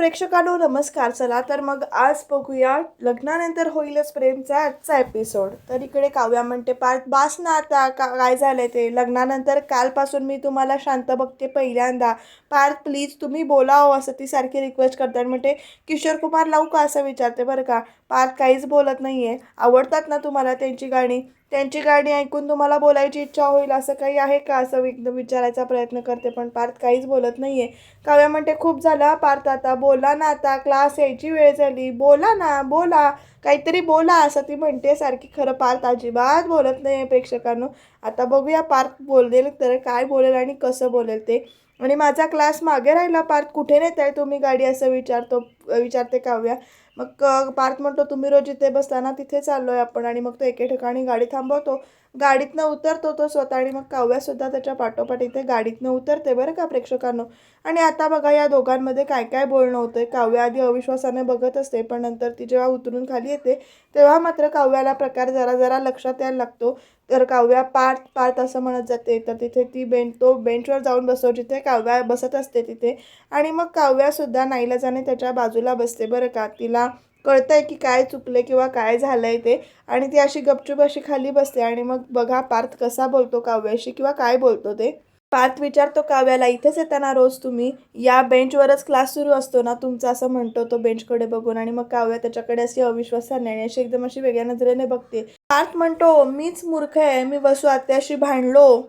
प्रेक्षकांनो नमस्कार. चला तर मग आज बघूया. लग्नानंतर होईलच प्रेमचा आजचा एपिसोड तर इकडे काव्या म्हणते पार्थ बास ना आता. का काय झालंय ते? लग्नानंतर कालपासून मी तुम्हाला शांत बघते पहिल्यांदा. पार्थ प्लीज तुम्ही बोलावं असं ती सारखी रिक्वेस्ट करतात. आणि म्हणते किशोर कुमार लावू का असं विचारते बरं का? पार्थ काहीच बोलत नाही आहे आवडतात ना तुम्हाला त्यांची गाणी? त्यांची गाणी ऐकून तुम्हाला बोलायची इच्छा होईल असं काही आहे का? असं एकदम विचारायचा प्रयत्न करते पण पार्थ काहीच बोलत नाही आहे काव्या म्हणते खूप झालं पार्थ आता. बोला ना आता क्लास यायची वेळ झाली. बोला ना बोला. काहीतरी बोला असं ती म्हणते सारखी. खरं पार्थ अजिबात बोलत नाही आहे प्रेक्षकांनो. आता बघूया पार्थ बोलेल तर काय बोलेल आणि कसं बोलेल ते. आणि माझा क्लास मागे राहिला. पार्थ कुठे नेत आहे? तुम्ही गाडी असं विचारतो विचारते काव्या. मग पार्थ म्हणतो तुम्ही रोज इथे बसताना तिथे चाललो आहे आपण. आणि मग तो एके ठिकाणी गाडी थांबवतो. गाडीतनं उतरतो तो स्वतः आणि मग काव्यासुद्धा त्याच्या पाठोपाठ इथे गाडीतनं उतरते बरं का प्रेक्षकांनो. आणि आता बघा या दोघांमध्ये काय काय बोलणं होतं काव्या आधी अविश्वासाने बघत असते पण नंतर ती जेव्हा उतरून खाली येते तेव्हा मात्र काव्याला प्रकार जरा जरा लक्षात यायला लागतो. तर काव्या पार्थ पार्थ असं म्हणत जाते. तर तिथे ती बेंच तो बेंचवर जाऊन बसतो जिथे काव्या बसत असते तिथे. आणि मग काव्यासुद्धा नाईलाजाने त्याच्या बाजूला बसते बरं का. तिला कळतंय की काय चुकले किंवा काय झालंय ते. आणि ती अशी गपचूप अशी खाली बसते. आणि मग बघा पार्थ कसा बोलतो काव्याशी किंवा काय बोलतो ते. पार्थ विचारतो काव्याला इथेच येताना रोज तुम्ही. या बेंचवरच क्लास सुरू असतो ना तुमचा असं म्हणतो तो बेंचकडे बघून. आणि मग काव्या त्याच्याकडे अशी अविश्वासाने आणि अशी एकदम अशी वेगळ्या नजरेने बघते. पार्थ म्हणतो मीच मूर्ख आहे मी वसू आत्याशी भांडलो.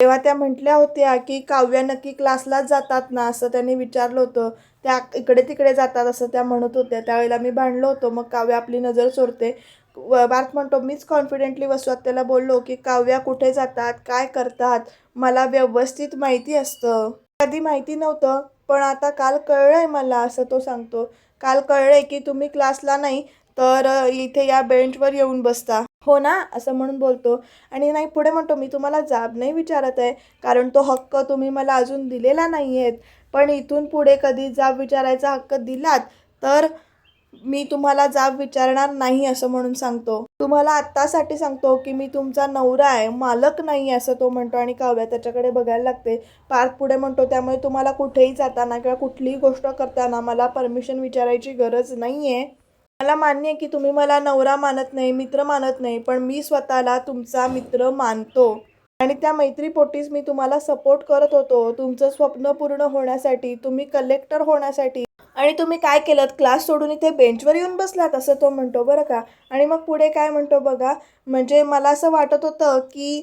तेव्हा त्या म्हटल्या होत्या की काव्या नक्की क्लासलाच जातात ना असं त्यांनी विचारलं होतं. त्या इकडे तिकडे जातात असं त्या म्हणत होत्या. त्यावेळेला मी भांडलो होतो. मग काव्या आपली नजर चोरते पार्थ म्हणतो मीच कॉन्फिडेंटली वसू त्याला बोललो की काव्या कुठे जातात? काय करतात? मला व्यवस्थित माहिती असतं. कधी माहिती नव्हतं पण आता काल कळलंय मला असं तो सांगतो. काल कळलंय की तुम्ही क्लासला नाही तर इथे या बेंचवर येऊन बसता. हो ना? असं म्हणून बोलतो. आणि नाही पुढे म्हणतो मी तुम्हाला जाब नाही विचारत आहे कारण तो हक्क तुम्ही मला अजून दिलेला नाही आहेत पण इथून पुढे कधी जाब विचारायचा हक्क दिलात तर मी तुम्हाला जाब विचारणार नाही असं म्हणून सांगतो. तुम्हाला आत्तासाठी सांगतो की मी तुमचा नवरा आहे मालक नाही असं तो म्हणतो आणि काव्या त्याच्याकडे बघायला लागते. पार्थ पुढे म्हणतो त्यामुळे तुम्हाला कुठेही जाताना किंवा कुठलीही गोष्ट करताना मला परमिशन विचारायची गरज नाही आहे मला मान्य आहे की तुम्ही मला नवरा मानत नाही मित्र मानत नाही पण मी स्वतःला तुमचा मित्र मानतो. आणि त्या मैत्रीपोटीस मी तुम्हाला सपोर्ट करत होतो. तुमचं स्वप्न पूर्ण होण्यासाठी तुम्ही कलेक्टर होण्यासाठी आणि तुम्ही काय केलं क्लास सोडून इथे बेंचवर येऊन बसलात? असं तो म्हणतो बरं का? आणि मग पुढे काय म्हणतो बघा? म्हणजे मला असं वाटत होतं की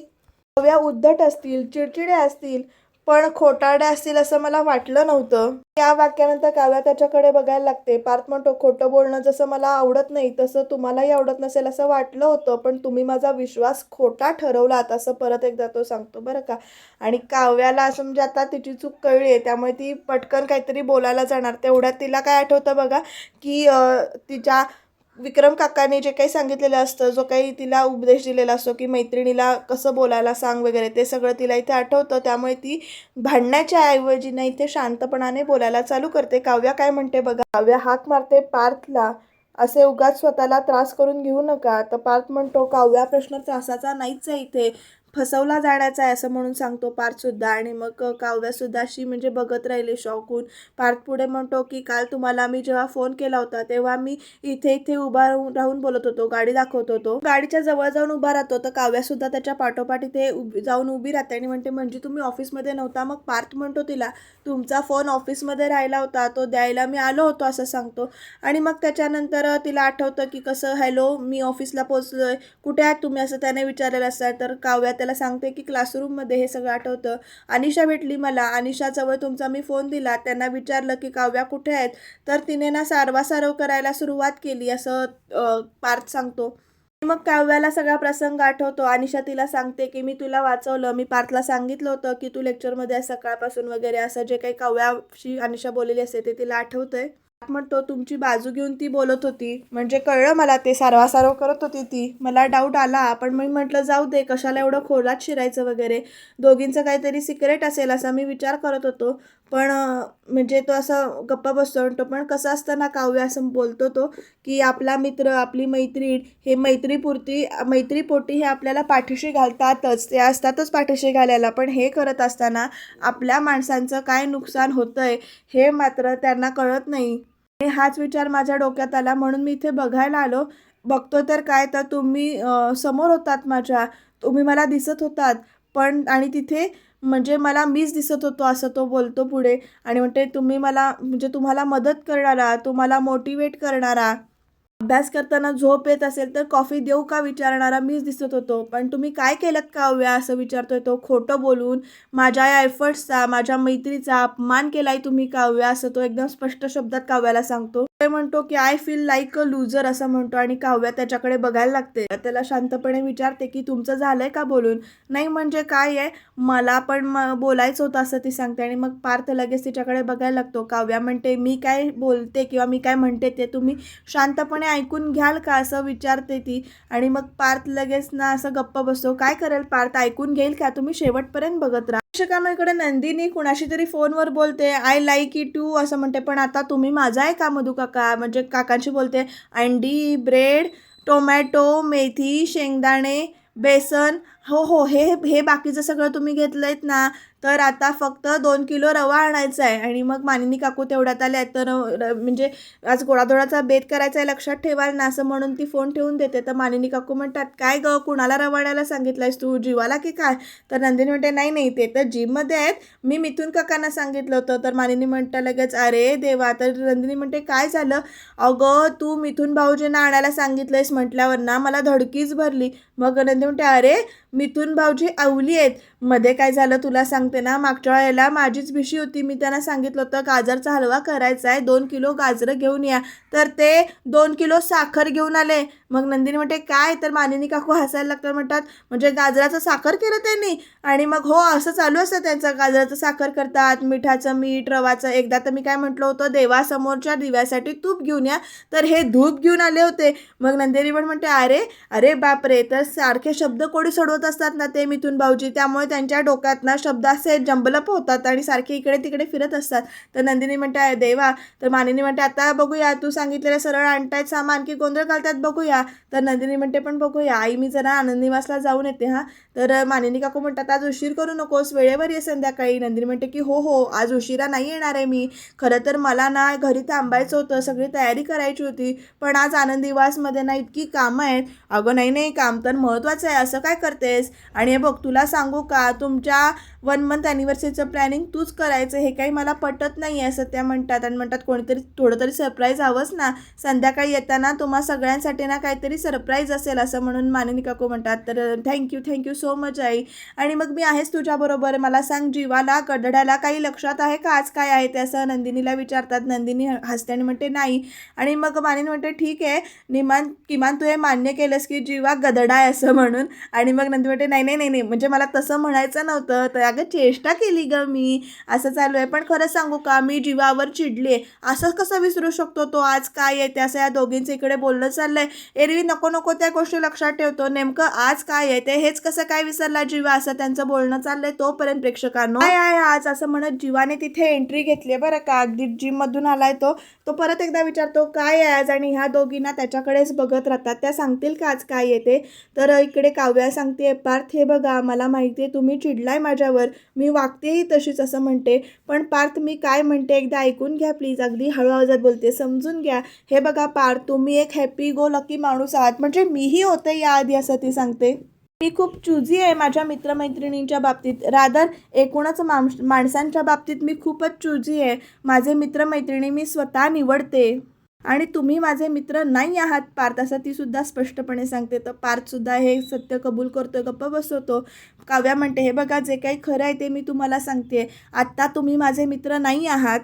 हव्या उद्धट असतील चिडचिडे असतील पण खोटाड्या असतील असं मला वाटलं नव्हतं. या वाक्यानंतर काव्या त्याच्याकडे बघायला लागते. पार्थ म्हणतो खोटं बोलणं जसं मला आवडत नाही तसं तुम्हालाही आवडत नसेल असं वाटलं होतं पण तुम्ही माझा विश्वास खोटा ठरवलात असं परत एकदा तो सांगतो बरं का. आणि काव्याला असं म्हणजे आता तिची चूक कळली आहे त्यामुळे ती पटकन काहीतरी बोलायला जाणार. तेवढ्यात तिला काय आठवतं बघा की तिच्या विक्रम काकाने जे काही सांगितलेलं असतं जो काही तिला उपदेश दिलेला असतो की मैत्रिणीला कसं बोलायला सांग वगैरे ते सगळं तिला इथे आठवतं. त्यामुळे ती भांडण्याच्या ऐवजी ना इथे शांतपणाने बोलायला चालू करते. काव्या काय म्हणते बघा काव्या हाक मारते पार्थला असे उगाच स्वतःला त्रास करून घेऊ नका. तर पार्थ म्हणतो काव्या प्रश्न त्रासाचा नाहीच आहे इथे. फसवला जाण्याचा आहे असं म्हणून सांगतो पार्थसुद्धा आणि मग काव्यासुद्धा अशी म्हणजे बघत राहिली शॉक होऊन पार्थ पुढे म्हणतो की काल तुम्हाला मी जेव्हा फोन केला होता तेव्हा मी इथे इथे उभा राहून राहून बोलत होतो गाडी दाखवत होतो. गाडीच्या जवळ जाऊन उभा राहतो तर काव्यासुद्धा त्याच्या पाठोपाठ इथे उभी जाऊन उभी राहते. आणि म्हणते म्हणजे तुम्ही ऑफिसमध्ये नव्हता? मग पार्थ म्हणतो तिला तुमचा फोन ऑफिसमध्ये राहिला होता तो द्यायला मी आलो होतो असं सांगतो. आणि मग त्याच्यानंतर तिला आठवतं की कसं हॅलो मी ऑफिसला पोचलोय कुठे आहात तुम्ही? असं त्याने विचारलेलं असतं तर काव्या त्याला सांगते की क्लासरूममध्ये हे सगळं आठवतं. अनिशा भेटली मला. अनिशाजवळ तुमचा मी फोन दिला. त्यांना विचारलं की काव्या कुठे आहेत? तर तिने ना सारवासारव करायला सुरुवात केली असं पार्थ सांगतो. मग काव्याला सगळा प्रसंग आठवतो. अनिशा तिला सांगते की मी तुला वाचवलं. मी पार्थला सांगितलं होतं की तू लेक्चरमध्ये सकाळपासून वगैरे असं जे काही काव्याशी अनिशा बोललेली असते ते तिला आठवतंय. म्हणतो तुमची बाजू घेऊन ती बोलत होती. म्हणजे कळलं मला ते सारवासारव करत होती ती. मला डाऊट आला पण मी म्हटलं जाऊ दे कशाला एवढं खोलात शिरायचं वगैरे? दोघींचं काहीतरी सिक्रेट असेल असा मी विचार करत होतो. पण म्हणजे तो असं गप्पा बसतो म्हणतो पण कसं असताना काव्य असं बोलतो तो की आपला मित्र आपली मैत्रीण हे मैत्रीपुरती मैत्रीपोटी हे आपल्याला पाठीशी घालतातच ते असतातच पाठीशी घालायला. पण हे करत असताना आपल्या माणसांचं काय नुकसान होतं आहे हे मात्र त्यांना कळत नाही. हाच विचार माझ्या डोक्यात आला म्हणून मी इथे बघायला आलो. बघतो तर काय तर तुम्ही समोर होतात माझ्या तुम्ही मला दिसत होतात. पण आणि तिथे म्हणजे मला मीच दिसत होतो असं तो बोलतो पुढे आणि म्हणते तुम्ही मला म्हणजे तुम्हाला मदत करणारा तुम्हाला मोटिवेट करणारा अभ्यास करताना झोप येत असेल तर कॉफी देऊ का विचारणारा मीच दिसत होतो. पण तुम्ही काय केलं काव्या हो असं विचारतोय तो खोटं बोलून माझ्या या एफर्ट्सचा माझ्या मैत्रीचा अपमान केलाय तुम्ही काव्या हो असं तो एकदम स्पष्ट शब्दात काव्याला सांगतो. ते म्हणतो की I feel like a loser असं म्हणतो आणि काव्या त्याच्याकडे बघायला लागते. त्याला शांतपणे विचारते की तुमचं झालंय का बोलून? नाही म्हणजे काय आहे? मला पण बोलायचं होतं असं ती सांगते आणि मग पार्थ लगेच तिच्याकडे बघायला लागतो. काव्या म्हणते मी काय बोलते किंवा मी काय म्हणते ते तुम्ही शांतपणे ऐकून घ्याल का असं विचारते ती. आणि मग पार्थ लगेच ना असं गप्प बसतो. काय करेल पार्थ? ऐकून घेईल का? तुम्ही शेवटपर्यंत बघत राहा. शिक्षकांना इकडे नंदिनी कुणाशी तरी फोनवर बोलते आय लाईक इट टू असं म्हणते पण आता तुम्ही माझा आहे का मधू काका? म्हणजे काकांशी बोलते अंडी ब्रेड टोमॅटो मेथी शेंगदाणे बेसन. हो हो हे हे बाकीचं सगळं तुम्ही घेतलं आहेत ना? तर आता फक्त दोन किलो रवा आणायचा आहे. आणि मग मानिनी काकू तेवढ्यात आल्या तर म्हणजे आज गोडाधोडाचा बेत करायचा आहे लक्षात ठेवाल ना असं म्हणून ती फोन ठेवून देते. तर मानिनी काकू म्हणतात काय ग कुणाला रवा आणायला सांगितलंयस तू? जीवाला की काय? तर नंदिनी म्हणते नाही नाही ते तर जिममध्ये आहेत. मी मिथून काकांना सांगितलं होतं. तर मानिनी म्हणतं लगेच अरे देवा. तर नंदिनी म्हणते काय झालं? अगं तू मिथून भाऊजींना आणायला सांगितलंयस म्हटल्यावर ना मला धडकीच भरली. मग नंदिनी म्हणते अरे मिथून भाऊजी अवली आहेत. मध्ये काय झालं तुला सांगते ना मागच्या वेळेला माझीच भिशी होती. मी त्यांना सांगितलं होतं गाजरचा हलवा करायचा आहे दोन किलो गाजरं घेऊन या. तर ते दोन किलो साखर घेऊन आले. मग नंदिनी म्हणते काय? तर मानिनी काकू हसायला लागतात म्हणतात म्हणजे गाजराचं साखर केलं त्यांनी. आणि मग हो असं चालू असतं त्यांचं गाजराचं साखर करतात मिठाचं मीठ रवाचं. एकदा तर मी काय म्हटलं होतं देवासमोरच्या दिव्यासाठी तूप घेऊन या. तर हे धूप घेऊन आले होते. मग नंदिनी पण म्हणते अरे अरे बापरे तर सारखे शब्द कोणी सोडवत असतात ना ते मिथून भाऊजी? त्यामुळे त्यांच्या डोक्यात ना शब्द असे जंबलप होतात आणि सारखे इकडे तिकडे फिरत असतात. तर नंदिनी म्हणते देवा. तर मानिनी म्हणते आता बघूया तू सांगितलेलं सरळ आणतायत सामान की गोंधळ घालतात बघूया. तर नंदिनी म्हणते पण बघूया आई मी जरा आनंद निवासला जाऊन येते हां. तर मानिनी काकू म्हणतात आज उशीर करू नकोस वेळेवर ये संध्याकाळी. नंदिनी म्हणते की हो हो आज उशिरा नाही येणार आहे मी. खरं तर मला ना घरी थांबायचं होतं सगळी तयारी करायची होती पण आज आनंद निवासमध्ये ना इतकी कामं आहेत. अगं नाही नाही काम तर महत्त्वाचं आहे असं काय करतेस? आणि हे बघ तुला सांगू का तुमच्या वन मंथ ॲनिव्हर्सरीचं प्लॅनिंग तूच करायचं हे काही मला पटत नाही आहे असं त्या म्हणतात. आणि म्हणतात कोणीतरी थोडं तरी सरप्राईज हवंच ना. संध्याकाळी येताना तुम्हा सगळ्यांसाठी ना काहीतरी सरप्राईज असेल असं म्हणून मानिनी काकू म्हणतात. तर thank you thank you so much आई. आणि मग मी आहेस तुझ्याबरोबर. मला सांग जीवाला गडड्याला काही लक्षात आहे का? आज काय आहे? ते असं नंदिनीला विचारतात. नंदिनी हसते आणि म्हणते नाही. आणि मग मानिनी म्हणते ठीक आहे. निमान किमान तू हे मान्य केलंस की जीवा गदडा आहे असं म्हणून. आणि मग नंदी म्हणते नाही नाही नाही नाही म्हणजे मला तसं म्हणायचं नव्हतं. तर अगं चेष्टा केली ग मी. असं चालू आहे. पण खरं सांगू का? मी जीवावर चिडले असं कसं विसरू शकतो तो? आज काय आहे? ते असं या दोघींचं इकडे बोलणं चाललंय. एरवी नको नको त्या गोष्टी लक्षात ठेवतो. नेमकं आज काय आहे? ते हेच कसं काय विसरला जीवा असं त्यांचं बोलणं चाललंय तोपर्यंत प्रेक्षकांना. काय आहे आज? असं म्हणत जीवाने तिथे एंट्री घेतली आहे बरं का? अगदी जिम मधून आलाय तो. तो परत एकदा विचारतो काय आहे आज? आणि ह्या दोघींना त्याच्याकडेच बघत राहतात. त्या सांगतील का आज काय येते तर इकडे काव्या सांगते पार्थ हे बघा मला माहिती आहे तुम्ही चिडलाय माझ्यावर. मी वागतेही तशीच असं म्हणते. पण पार्थ मी काय म्हणते एकदा ऐकून घ्या प्लीज. अगदी हळू आवाजात बोलते. समजून घ्या. हे बघा पार्थ तुम्ही एक हॅपी गो लकी माणूस आहात. म्हणजे मीही होते याआधी असं ती सांगते. मी खूप चुजी आहे माझ्या मित्रमैत्रिणींच्या बाबतीत. रादर एकूणच माणस माणसांच्या बाबतीत मी खूपच चुजी आहे. माझे मित्रमैत्रिणी मी स्वतः निवडते. आणि तुम्ही माझे मित्र नाही आहात पार्थ असं ती सुद्धा स्पष्टपणे सांगते. तर पार्थसुद्धा हे सत्य कबूल करतो गप्प बसवतो. काव्या म्हणते हे बघा जे काही खरं आहे ते मी तुम्हाला सांगते आत्ता तुम्ही माझे मित्र नाही आहात.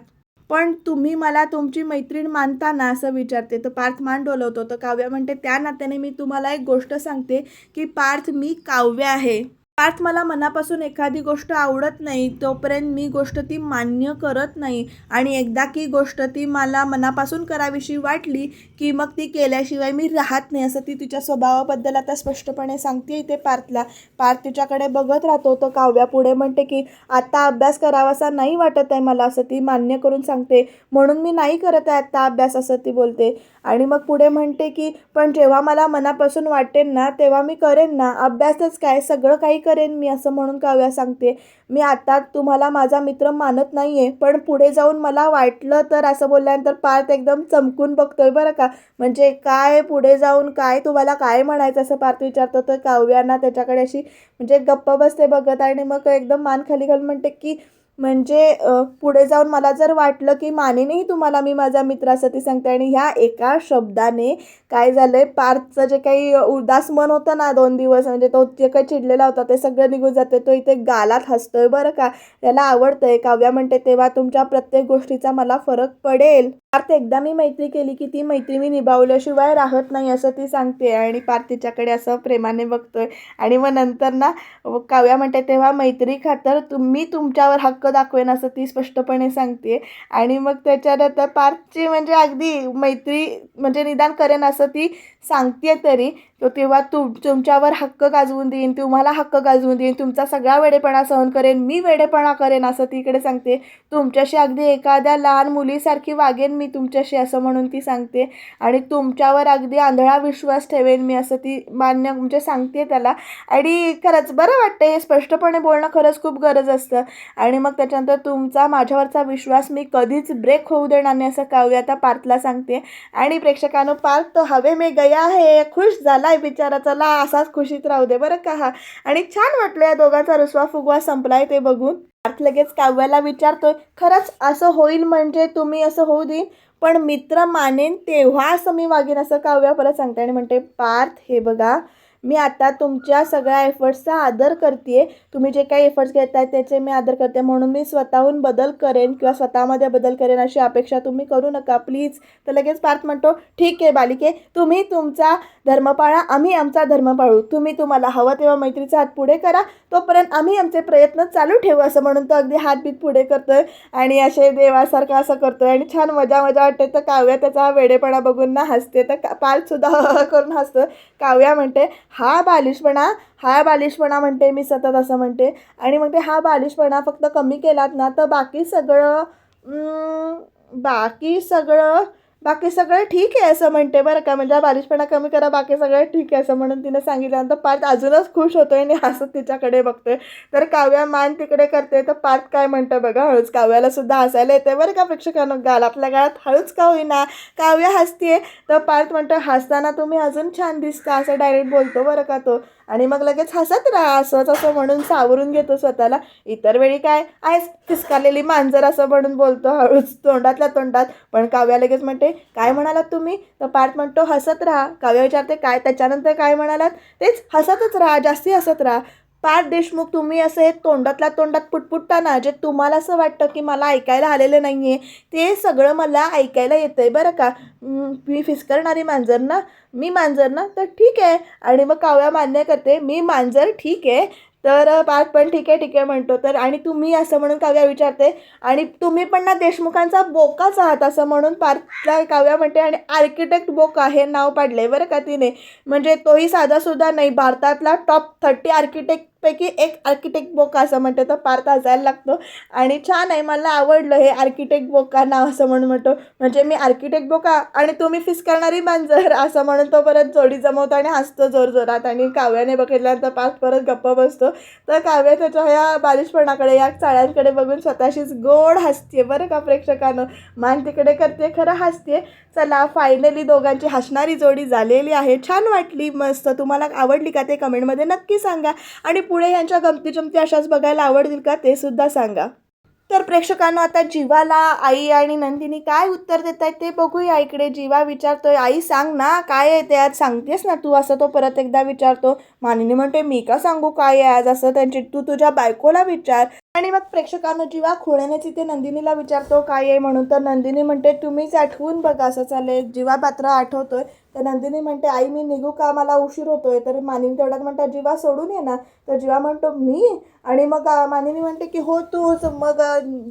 पण तुम्ही मला तुमची मैत्रीण मानता ना असं विचारते. तर पार्थ मान डोलवतो. तर काव्या म्हणते त्या नात्याने मी तुम्हाला एक गोष्ट सांगते की पार्थ मी काव्य आहे. पार्थ मला मनापासून एखादी गोष्ट आवडत नाही तोपर्यंत मी गोष्ट ती मान्य करत नाही. आणि एकदा की गोष्ट ती मला मनापासून करावीशी वाटली की मग ती केल्याशिवाय मी राहत नाही असं ती तिच्या स्वभावाबद्दल आता स्पष्टपणे सांगते इथे पार्थला. पार्थ तिच्याकडे बघत राहतो तर काव्या पुढे म्हणते की आत्ता अभ्यास करावासा नाही वाटत आहे मला असं ती मान्य करून सांगते. म्हणून मी नाही करत आहे आत्ता अभ्यास असं ती बोलते. आणि मग पुढे म्हणते की पण जेव्हा मला मनापासून वाटेन ना तेव्हा मी करेन ना. अभ्यासच काय सगळं काही करेन मी असं म्हणून काव्या सांगते. मी आता तुम्हाला माझा मित्र मानत नाही आहे पण पुढे जाऊन मला वाटलं तर असं बोलल्यानंतर पार्थ एकदम चमकून बघतोय बरं का. म्हणजे काय पुढे जाऊन काय तुम्हाला काय म्हणायचं असं पार्थ विचारतो. तर काव्यांना त्याच्याकडे अशी म्हणजे गप्प बसते बघत आणि मग एकदम मान खाली घालून म्हणते की म्हणजे पुढे जाऊन मला जर वाटलं की मानेनेही तुम्हाला मी माझा मित्र असं ती सांगते आणि ह्या एका शब्दाने काय झालं आहे पार्थचं जे काही उदास मन होतं ना दोन दिवस म्हणजे तो जे काही चिडलेला होता ते सगळं निघून जाते. तो इथे गालात हसतोय बरं का. त्याला आहे काव्या म्हणते तेव्हा तुमच्या प्रत्येक गोष्टीचा मला फरक पडेल. पार्थ एकदा मी मैत्री केली की ती मैत्री मी निभावल्याशिवाय राहत नाही असं ती सांगते आणि पार्थ तिच्याकडे असं प्रेमाने बघतोय. आणि मग नंतर ना काव्या म्हणते तेव्हा मैत्री खातर तुम्ही तुमच्यावर हक्क दाखवेन असं ती स्पष्टपणे सांगते. आणि मग त्याच्यानंतर पार्थची म्हणजे अगदी मैत्री म्हणजे निदान करेन असं ती सांगते तरी. तो तेव्हा तु तुमच्यावर हक्क गाजवून देईन तुम्हाला हक्क गाजवून देईन तुमचा सगळा वेडेपणा सहन करेन मी वेडेपणा करेन असं तिकडे सांगते. तुमच्याशी अगदी एखाद्या लहान मुलीसारखी वागेन मी तुमच्याशी असं म्हणून ती सांगते. आणि तुमच्यावर अगदी आंधळा विश्वास ठेवेन मी असं ती मान्य म्हणजे सांगते त्याला. आणि खरंच बरं वाटतं हे स्पष्टपणे बोलणं खरंच खूप गरज असतं. आणि मग त्याच्यानंतर तुमचा माझ्यावरचा विश्वास मी कधीच ब्रेक होऊ देणार नाही असं काव्य आता पार्थला सांगते. आणि प्रेक्षकांनो पार्थ तो हवे मे गया हे खुश झालाय बिचारा चला असाच खुशीत राहू दे बरं का हा. आणि छान वाटलं या दोघांचा रुसवा फुगवा संपलाय ते बघून. पार्थ लगेच काव्याला विचारतोय खरंच असं होईल म्हणजे तुम्ही असं होऊ देईन? पण मित्र मानेन तेव्हा असं मी वागेन असं काव्या परत सांगते आणि म्हणते पार्थ हे बघा मी आता तुमच्या सगळ्या एफर्ट्सचा आदर करते तुम्ही जे काही एफर्ट्स घेत आहे त्याचे मी आदर करते. म्हणून मी स्वतःहून बदल करेन किंवा स्वतःमध्ये बदल करेन अशी अपेक्षा तुम्ही करू नका. प्लीज तर लगेच पार्थ म्हणतो ठीक आहे बालिके तुम्ही तुमचा धर्म पाळा आम्ही आमचा धर्म पाळू. तुम्ही तुम्हाला हवं तेव्हा मैत्रीचा हात पुढे करा. तोपर्यंत आम्ही आमचे प्रयत्न चालू ठेवू असं म्हणून तो अगदी हातबीत पुढे करतोय आणि असे देवासारखं असं करतोय आणि छान मजा मजा वाटते. तर काव्या त्याचा वेडेपणा बघून ना हसते. तर पार्थसुद्धा करून हसतं काव्या म्हणते हा बालिशपणा हा बालिशपणा म्हणते मी सतत असं म्हणते. आणि म्हणते हा बालिशपणा फक्त कमी केलात ना तर बाकी सगळं बाकी सगळं बाकी सगळं ठीक आहे असं म्हणते बरं का. म्हणजे हा बालिशपणा कमी करा बाकी सगळं ठीक आहे असं म्हणून तिने सांगितल्यानंतर पार्थ अजूनच खुश होतोय आणि हसत तिच्याकडे बघतोय. तर काव्या मान तिकडे करते तर पार्थ काय म्हणतं बघा हळूच काव्याला सुद्धा हसायला येते. बरं का प्रेक्षकांनो आपल्या गाळात हळूच का होईना. काव्या हसते तर पार्थ म्हणतो हसताना तुम्ही अजून छान दिसता असं डायरेक्ट बोलतो बरं का तो. आणि मग लगेच हसत राहा असंच असं म्हणून सावरून घेतो स्वतःला. इतर वेळी काय? आहेस फिसकारलेली मांजर असं म्हणून बोलतो हळूच तोंडातल्या तोंडात. पण काव्या लगेच म्हणते काय म्हणालात तुम्ही? तर पार्थ म्हणतो हसत राहा. काव्या विचारते काय? त्याच्यानंतर काय म्हणालात? तेच हसतच राहा जास्ती हसत राहा. पार्थ देशमुख तुम्ही असं हे तोंडातल्या तोंडात पुटपुटताना जे तुम्हाला असं वाटतं की मला ऐकायला आलेलं नाही आहे ते सगळं मला ऐकायला येतं आहे बरं का? मी फिसकरणारी मांजर ना? मी मांजर ना? तर ठीक आहे. आणि मग काव्या मान्य करते मी मांजर ठीक आहे. तर पार्थ पण ठीक आहे ठीक आहे म्हणतो. तर आणि तुम्ही असं म्हणून काव्या विचारते. आणि तुम्ही पण ना देशमुखांचा बोकाच आहात असं म्हणून पार्थला काव्या म्हणते. आणि आर्किटेक्ट बोका हे नाव पाडले बरं का तिने. म्हणजे तोही साधासुद्धा नाही. भारतातला टॉप थर्टी आर्किटेक्ट पैकी एक आर्किटेक्ट बोका असं म्हणते तर पार्थ हसायला लागतो. आणि छान आहे मला आवडलं हे आर्किटेक्ट बोका नाव असं म्हणून म्हणतो. म्हणजे मी आर्किटेक्ट बोका आणि तुम्ही फिस करणारी मांजर असं म्हणून तो परत जोडी जमवतो आणि हसतो जोरजोरात. आणि काव्याने बघितल्यानंतर पार्थ परत गप्प बसतो. तर काव्य त्याच्या ह्या बालिशपणाकडे या चाळ्यांकडे बघून स्वतःशीच गोड हसते बरं का प्रेक्षकानं? मान तिकडे करते खरं हसते चला फायनली दोघांची हसणारी जोडी झालेली आहे. छान वाटली मस्त. तुम्हाला आवडली का ते कमेंटमध्ये नक्की सांगा. आणि पुढे यांच्या गमती जमती अशाच बघायला आवडतील का ते सुद्धा सांगा. तर प्रेक्षकांनो आता जीवाला आई आणि नंदिनी काय उत्तर देत आहेत ते बघूया इकडे. जीवा विचारतोय आई सांग ना काय आहे ते आज? सांगतेस ना तू असं? तो परत एकदा विचारतो मानिनी म्हणते मी का सांगू? काय आहे आज असं? त्यांची तू तुझ्या बायकोला विचार आणि मग प्रेक्षकांनो जीवा खोळ्याने ते नंदिनीला विचारतो काय आहे? म्हणून तर नंदिनी म्हणते तुम्हीच आठवून बघा असं चालेल जीवा पात्र आठवतोय. तर नंदिनी म्हणते आई मी निघू का? मला उशीर होतोय. तर मानिनी तेवढ्यात म्हणतात जीवा सोडून ये ना. तर जीवा म्हणतो मी? आणि मग मानिनी म्हणते की हो तूच. मग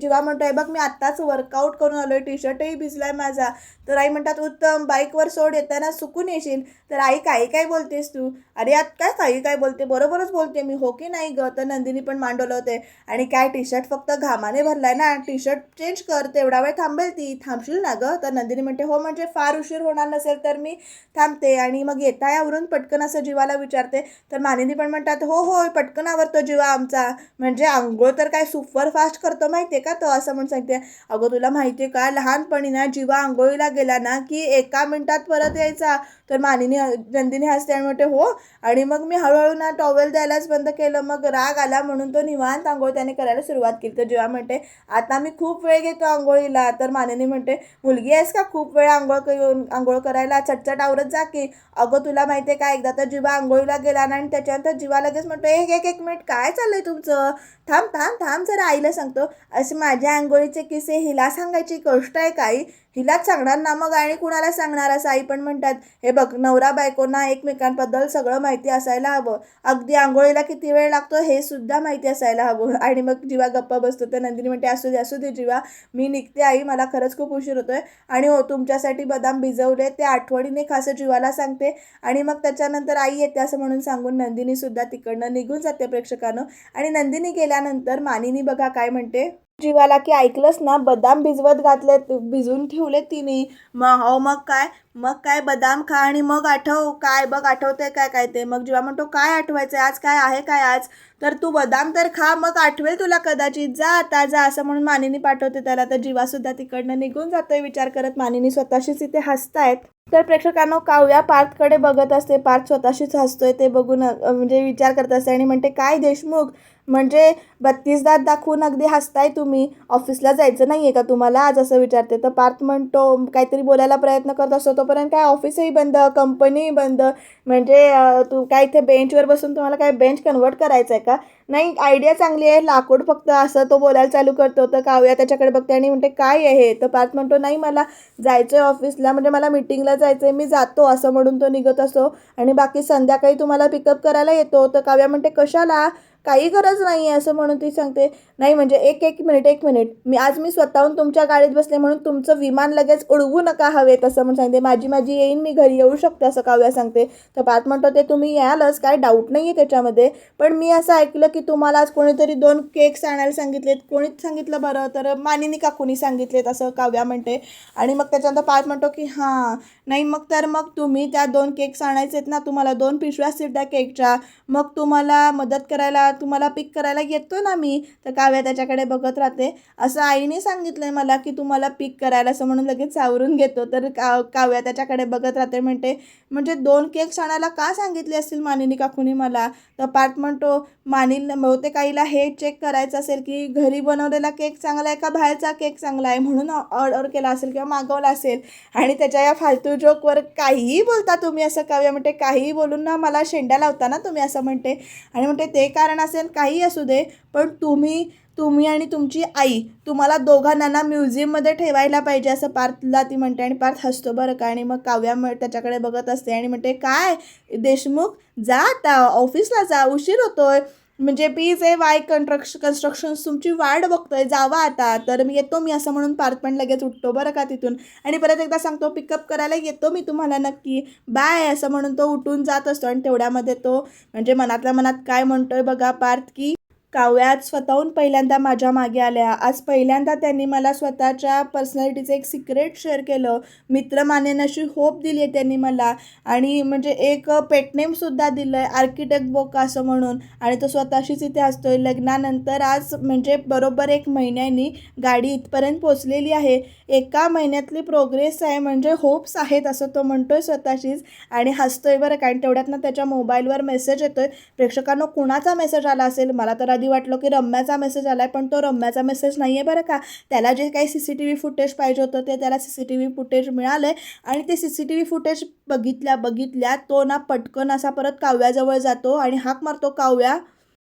जीवा म्हणतो आहे बघ मी आत्ताच वर्कआउट करून आलोय. टी शर्टही भिजलाय माझा. तर आई म्हणतात उत्तम बाईकवर सोड. येताना सुकून येशील. तर आई काही काय बोलतेस तू? अरे आत काय काही काय बोलते? बरोबरच बोलते मी. हो की नाही ग? तर नंदिनी पण मांडवलं होते. आणि काय? टी शर्ट फक्त घामाने भरलाय ना. टी शर्ट चेंज कर तेवढा वेळ थांबेल ती. थांबशील ना गं? तर नंदिनी म्हणते हो म्हणजे फार उशीर होणार नसेल तर मी थांबते आणि मग येता यावरून पटकन असं जीवाला विचारते. तर मानिनी पण म्हणतात हो हो पटकन आवरतो जीवा आमचा. म्हणजे आंघोळ तर काय सुपर फास्ट करतो माहिती आहे का तो? असं म्हणून सांगते. अगं तुला माहिती आहे का लहानपणी ना जीवा आंघोळीला गेला ना की एका मिनिटात परत यायचा. तर मानिनी नंदिनी हसते आणि म्हणते हो आणि मग मी हळूहळू ना टॉवेल द्यायलाच बंद केलं. मग राग आला म्हणून तो निवांत आंघोळ त्याने करायला सुरुवात केली. तर जेव्हा म्हणते आता मी खूप वेळ घेतो आंघोळीला तर मानिनी म्हणते मुलगी आहेस का? खूप वेळ आंघोळ करून आंघोळ करायला चटचट आवरत जा की. अगं तुला माहिती आहे का एकदा तर जीवा आंघोळीला गेला ना आणि त्याच्यानंतर जीवा लगेच म्हणतो एक एक एक मिनिट काय चाललंय तुमचं? थांब थांब थांब जरा आईला सांगतो. असे माझ्या आंघोळीचे किस्से हिला सांगायची गोष्ट आहे काही. हिलाच सांगणार ना मग आणि कुणाला सांगणार? असं आई पण म्हणतात हे बघ नवरा बायकोंना एकमेकांबद्दल सगळं माहिती असायला हवं. अगदी आंघोळीला किती वेळ लागतो हे सुद्धा माहिती असायला हवं. आणि मग जीवा गप्पा बसतो तर नंदिनी म्हणते असू दे असू दे जीवा मी निघते आई मला खरंच खूप उशीर होतोय. आणि हो तुमच्यासाठी बदाम भिजवले ते आठवणीने खास जीवाला सांगते. आणि मग त्याच्यानंतर आई येते असं म्हणून सांगून नंदिनी सुद्धा तिकडनं निघून जाते प्रेक्षकानं. आणि नंदिनी गेल्यानंतर मानिनी बघा काय म्हणते? जीवाला की ऐकलंस ना बदाम भिजवत घातले भिजवून ठेवले तिने. मग हो मग काय? मग काय बदाम खा आणि मग आठव. काय बघ आठवतंय काय काय ते. मग जीवा म्हणतो काय आठवायचं आज काय आहे काय आज? तर तू बदाम तर खा मग आठवेल तुला कदाचित. जा आता जा असं म्हणून मानिनी पाठवते त्याला. तर जीवासुद्धा तिकडनं निघून जातोय विचार करत मानिनी स्वतःशीच इथे हसतायत. तर प्रेक्षकांनो काव्या पार्थकडे बघत असते पार्थ स्वतःशीच हसतोय ते बघून म्हणजे विचार करत असते आणि म्हणते काय देशमुख म्हणजे बत्तीसदात दाखवून अगदी हसताय तुम्ही. ऑफिसला जायचं नाही आहे का तुम्हाला? आज असं विचारते. तर पार्थ म्हणतो काहीतरी बोलायला प्रयत्न करत असतो तोपर्यंत काय ऑफिसही बंद कंपनीही बंद. म्हणजे तू काय इथे बेंचवर बसून तुम्हाला काय बेंच कन्वर्ट करायचं आहे का? नाही आयडिया चांगली आहे. लाकूड फक्त असं तो बोलायला चालू करतो तर काव्या त्याच्याकडे बघते आणि म्हणते काय आहे तर पार्थ म्हणतो नाही मला जायचं आहे ऑफिसला म्हणजे मला मिटिंगला जायचं आहे मी जातो असं म्हणून तो निघत असतो. आणि बाकी संध्याकाळी तुम्हाला पिकअप करायला येतो. तर काव्या म्हणते कशाला? काही गरज नाही आहे असं म्हणून ती सांगते नाही म्हणजे एक एक मिनिट एक मिनिट. मी आज मी स्वतःहून तुमच्या गाडीत बसले म्हणून तुमचं विमान लगेच उडवू नका हवे तसं म्हणून सांगते. माझी माझी येईन मी घरी येऊ शकते असं काव्या सांगते. तर पाच म्हणतो ते तुम्ही यालच काय डाऊट नाही आहे त्याच्यामध्ये. पण मी असं ऐकलं की तुम्हाला आज कोणीतरी दोन केक्स आणायला सांगितलेत. कोणीच सांगितलं बरं तर मानिनी काकूनी सांगितलेत असं काव्या म्हणते. आणि मग त्याच्यानंतर पाच म्हणतो की हां नाही मग तर मग तुम्ही त्या दोन केक्स आणायचे आहेत ना तुम्हाला दोन पिशव्या असतील त्या केकच्या मग तुम्हाला मदत करायला तुम्हाला पिक करायला येतो ना मी तर काव्या त्याच्याकडे बघत राहते. असं आईने सांगितलं आहे मला की तुम्हाला पिक करायला असं म्हणून लगेच सावरून घेतो. तर का काव्या त्याच्याकडे बघत राहते म्हणते म्हणजे दोन केक्स आणायला का सांगितले असतील मानिनी काकूनी मला? तर पार्थ म्हणतो मानिल बहुतेक आईला हे चेक करायचं असेल की घरी बनवलेला केक चांगला आहे का? बाहेरचा केक चांगला आहे? म्हणून ऑर्डर केला असेल किंवा मागवला असेल. आणि त्याच्या या फालतू जोकवर काहीही बोलता तुम्ही असं काव्या म्हणते काहीही बोलून ना मला शेंड्या लावता ना तुम्ही असं म्हणते. आणि म्हणते ते कारण असेल काही असू दे पण तुम्ही तुम्ही आणि तुमची आई तुम्हाला दोघांना म्युझियममध्ये ठेवायला पाहिजे असं पार्थला ती म्हणते आणि पार्थ हसतो बरं का आणि मग काव्या म त्याच्याकडे बघत असते आणि म्हणते काय? देशमुख जा आता ऑफिसला जा उशीर होतोय. म्हणजे पी जे वाय कंट्रक्श कन्स्ट्रक्शन्स तुमची वाट बघतोय जावा आता. तर मी येतो मी असं म्हणून पार्थ पण लगेच उठतो बरं का तिथून. आणि परत एकदा सांगतो पिकअप करायला येतो मी तुम्हाला नक्की. बाय असं म्हणून तो उठून जात असतो आणि तेवढ्यामध्ये तो म्हणजे मनातल्या मनात काय म्हणतोय बघा पार्थ की काव्या आज स्वतःहून पहिल्यांदा माझ्या मागे आल्या. आज पहिल्यांदा त्यांनी मला स्वतःच्या पर्सनॅलिटीचं एक सिक्रेट शेअर केलं. मित्रमान्यांशी होप दिली आहे त्यांनी मला. आणि म्हणजे एक पेटनेमसुद्धा दिलं आहे आर्किटेक्ट बोका असं म्हणून. आणि तो स्वतःशीच इथे असतोय. लग्नानंतर आज म्हणजे बरोबर एक महिन्यानी गाडी इथपर्यंत पोचलेली आहे. एका महिन्यातली प्रोग्रेस आहे म्हणजे होप्स आहेत असं तो म्हणतो आहे स्वतःशीच. आणि हसतोय बरं कारण तेवढ्यात ना त्याच्या मोबाईलवर मेसेज येतो आहे प्रेक्षकांना कुणाचा मेसेज आला असेल? मला तर आधी वाटलं की रम्याचा मेसेज आला आहे पण तो रम्याचा मेसेज नाही आहे बरं का. त्याला जे काही C C T V footage पाहिजे होतं ते त्याला C C T V footage मिळालं आहे आणि ते C C T V footage बघितल्या बघितल्या तो ना पटकन असा परत काव्याजवळ जातो आणि हाक मारतो काव्या.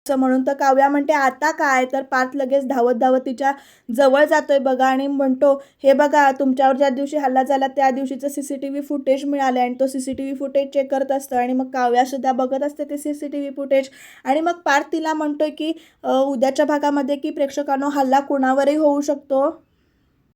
असं म्हणून तर काव्या म्हणते आता काय? तर पार्थ लगेच धावत धावत तिच्या जवळ जातोय बघा आणि म्हणतो हे बघा तुमच्यावर ज्या दिवशी हल्ला झाला त्या दिवशीचं C C T V footage मिळालं आणि तो C C T V footage check करत असतं. आणि मग काव्यासुद्धा बघत असते ते C C T V footage आणि मग पार्थ तिला म्हणतोय की उद्याच्या भागामध्ये की प्रेक्षकांनो हल्ला कुणावरही होऊ शकतो?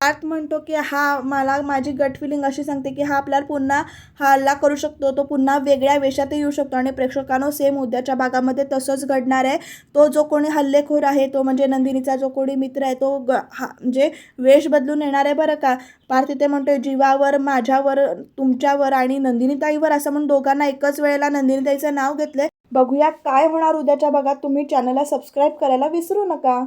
आत म्हणतो की हा मला माझी गट फिलिंग अशी सांगते की हा आपल्याला पुन्हा हा हल्ला करू शकतो तो पुन्हा वेगळ्या वेशातही येऊ शकतो आणि प्रेक्षकांनो सेम उद्याच्या भागामध्ये तसंच घडणार आहे. तो जो कोणी हल्लेखोर आहे तो म्हणजे नंदिनीचा जो कोणी मित्र आहे तो ग हा म्हणजे वेश बदलून येणार आहे बरं का? पार्थ तिथे म्हणतोय जीवावर माझ्यावर तुमच्यावर आणि नंदिनीताईवर असं म्हणून दोघांना एकच वेळेला नंदिनीताईचं नाव घेतलंय. बघूया काय होणार उद्याच्या भागात. तुम्ही चॅनलला सबस्क्राईब करायला विसरू नका.